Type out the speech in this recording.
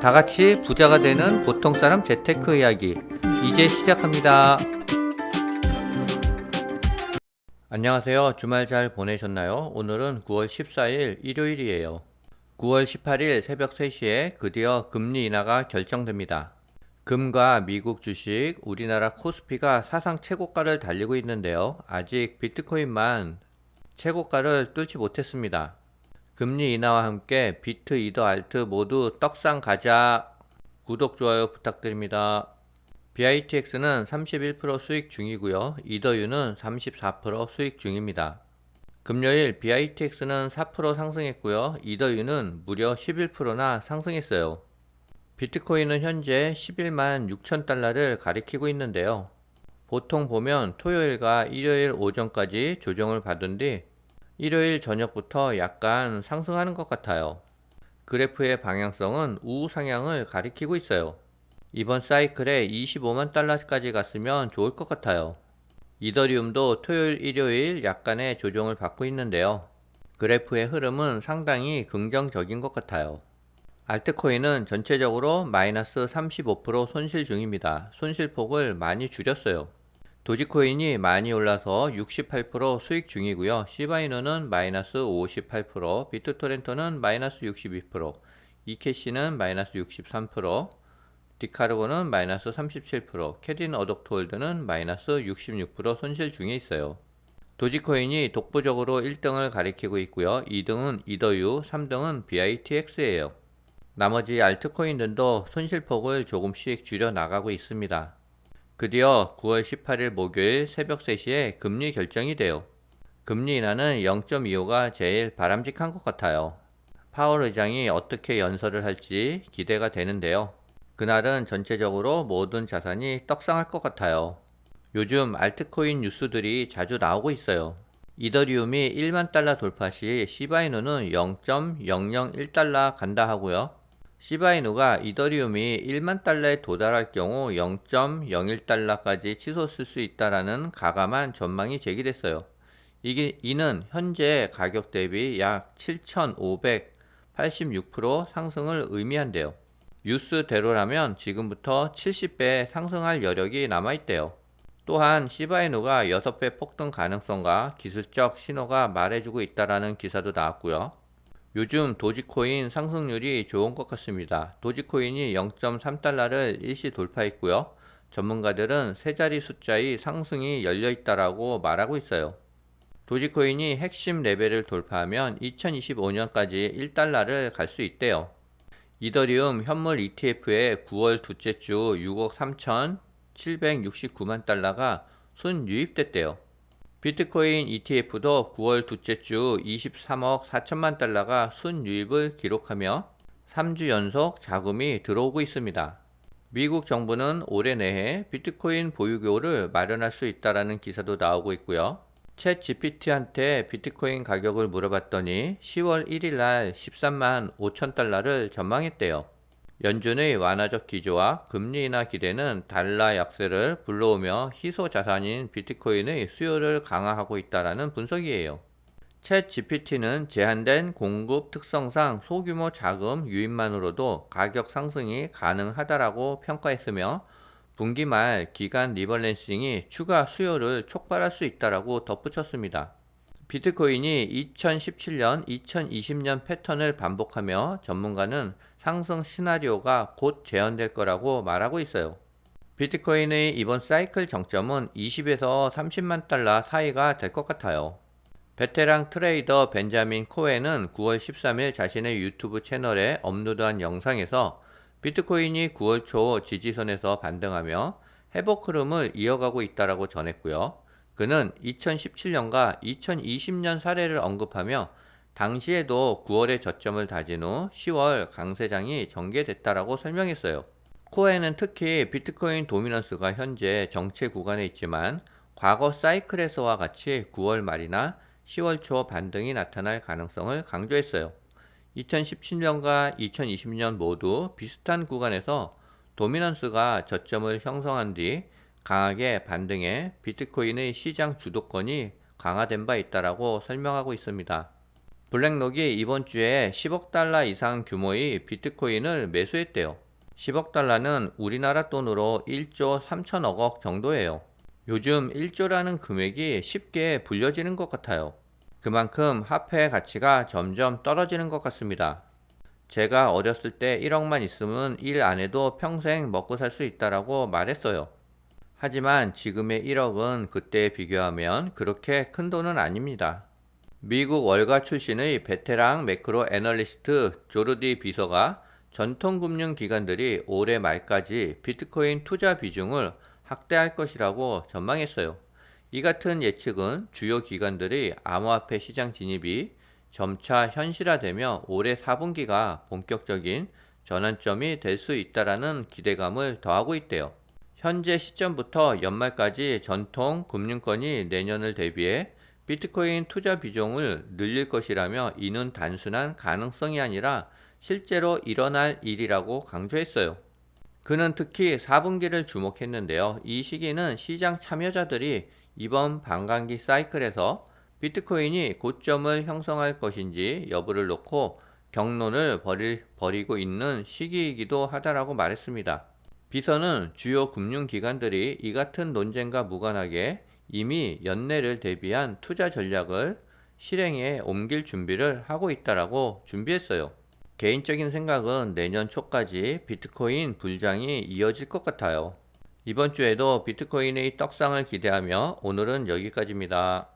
다 같이 부자가 되는 보통 사람 재테크 이야기 이제 시작합니다. 안녕하세요. 주말 잘 보내셨나요? 오늘은 9월 14일 일요일이에요. 9월 18일 새벽 3시에 드디어 금리 인하가 결정됩니다. 금과 미국 주식, 우리나라 코스피가 사상 최고가를 달리고 있는데요. 아직 비트코인만 최고가를 뚫지 못했습니다. 금리 인하와 함께 비트, 이더, 알트 모두 떡상 가자. 구독, 좋아요 부탁드립니다. BITX는 31% 수익 중이고요. 이더유는 34% 수익 중입니다. 금요일 BITX는 4% 상승했고요. 이더유는 무려 11%나 상승했어요. 비트코인은 현재 11만 6천 달러를 가리키고 있는데요. 보통 보면 토요일과 일요일 오전까지 조정을 받은 뒤 일요일 저녁부터 약간 상승하는 것 같아요. 그래프의 방향성은 우상향을 가리키고 있어요. 이번 사이클에 25만 달러까지 갔으면 좋을 것 같아요. 이더리움도 토요일, 일요일 약간의 조정을 받고 있는데요. 그래프의 흐름은 상당히 긍정적인 것 같아요. 알트코인은 전체적으로 마이너스 35% 손실 중입니다. 손실폭을 많이 줄였어요. 도지코인이 많이 올라서 68% 수익 중이고요. 시바이노는 마이너스 58%, 비트토렌토는 마이너스 62%, 이캐시는 마이너스 63%, 디카르보는 마이너스 37%, 캐딘 어독트홀드는 마이너스 66% 손실 중에 있어요. 도지코인이 독보적으로 1등을 가리키고 있고요. 2등은 이더유, 3등은 BITX예요. 나머지 알트코인들도 손실폭을 조금씩 줄여 나가고 있습니다. 드디어 9월 18일 목요일 새벽 3시에 금리 결정이 돼요. 금리 인하는 0.25가 제일 바람직한 것 같아요. 파월 의장이 어떻게 연설을 할지 기대가 되는데요. 그날은 전체적으로 모든 자산이 떡상할 것 같아요. 요즘 알트코인 뉴스들이 자주 나오고 있어요. 이더리움이 1만 달러 돌파 시 시바이노는 0.001달러 간다 하고요. 시바이누가 이더리움이 1만 달러에 도달할 경우 0.01달러까지 치솟을 수 있다라는 가감한 전망이 제기됐어요. 이게, 이는 현재 가격 대비 약 7,586% 상승을 의미한대요. 뉴스대로라면 지금부터 70배 상승할 여력이 남아있대요. 또한 시바이누가 6배 폭등 가능성과 기술적 신호가 말해주고 있다라는 기사도 나왔고요. 요즘 도지코인 상승률이 좋은 것 같습니다. 도지코인이 0.3달러를 일시 돌파했고요. 전문가들은 세 자리 숫자의 상승이 열려 있다라고 말하고 있어요. 도지코인이 핵심 레벨을 돌파하면 2025년까지 1달러를 갈 수 있대요. 이더리움 현물 ETF의 9월 둘째 주 6억 3,769만 달러가 순 유입됐대요. 비트코인 ETF도 9월 둘째 주 23억 4천만 달러가 순유입을 기록하며 3주 연속 자금이 들어오고 있습니다. 미국 정부는 올해 내에 비트코인 보유고를 마련할 수 있다라는 기사도 나오고 있고요. 챗 GPT한테 비트코인 가격을 물어봤더니 10월 1일 날 13만 5천 달러를 전망했대요. 연준의 완화적 기조와 금리 인하 기대는 달러 약세를 불러오며 희소 자산인 비트코인의 수요를 강화하고 있다라는 분석이에요. 챗 GPT는 제한된 공급 특성상 소규모 자금 유입만으로도 가격 상승이 가능하다라고 평가했으며 분기 말 기간 리버랜싱이 추가 수요를 촉발할 수 있다라고 덧붙였습니다. 비트코인이 2017년, 2020년 패턴을 반복하며 전문가는 상승 시나리오가 곧 재현될 거라고 말하고 있어요. 비트코인의 이번 사이클 정점은 20에서 30만 달러 사이가 될 것 같아요. 베테랑 트레이더 벤자민 코에는 9월 13일 자신의 유튜브 채널에 업로드한 영상에서 비트코인이 9월 초 지지선에서 반등하며 회복 흐름을 이어가고 있다라고 전했고요. 그는 2017년과 2020년 사례를 언급하며 당시에도 9월에 저점을 다진 후 10월 강세장이 전개됐다라고 설명했어요. 코에는 특히 비트코인 도미넌스가 현재 정체 구간에 있지만 과거 사이클에서와 같이 9월 말이나 10월 초 반등이 나타날 가능성을 강조했어요. 2017년과 2020년 모두 비슷한 구간에서 도미넌스가 저점을 형성한 뒤 강하게 반등해 비트코인의 시장 주도권이 강화된 바 있다라고 설명하고 있습니다. 블랙록이 이번 주에 10억 달러 이상 규모의 비트코인을 매수했대요. 10억 달러는 우리나라 돈으로 1조 3천억억 정도예요. 요즘 1조라는 금액이 쉽게 불려지는 것 같아요. 그만큼 화폐의 가치가 점점 떨어지는 것 같습니다. 제가 어렸을 때 1억만 있으면 일 안 해도 평생 먹고 살 수 있다라고 말했어요. 하지만 지금의 1억은 그때에 비교하면 그렇게 큰 돈은 아닙니다. 미국 월가 출신의 베테랑 매크로 애널리스트 조르디 비서가 전통금융기관들이 올해 말까지 비트코인 투자 비중을 확대할 것이라고 전망했어요. 이 같은 예측은 주요 기관들이 암호화폐 시장 진입이 점차 현실화되며 올해 4분기가 본격적인 전환점이 될 수 있다라는 기대감을 더하고 있대요. 현재 시점부터 연말까지 전통 금융권이 내년을 대비해 비트코인 투자 비중을 늘릴 것이라며 이는 단순한 가능성이 아니라 실제로 일어날 일이라고 강조했어요. 그는 특히 4분기를 주목했는데요. 이 시기는 시장 참여자들이 이번 반감기 사이클에서 비트코인이 고점을 형성할 것인지 여부를 놓고 경론을 벌이, 벌이고 있는 시기이기도 하다라고 말했습니다. 비서는 주요 금융기관들이 이 같은 논쟁과 무관하게 이미 연내를 대비한 투자 전략을 실행에 옮길 준비를 하고 있다라고 준비했어요. 개인적인 생각은 내년 초까지 비트코인 불장이 이어질 것 같아요. 이번 주에도 비트코인의 떡상을 기대하며 오늘은 여기까지입니다.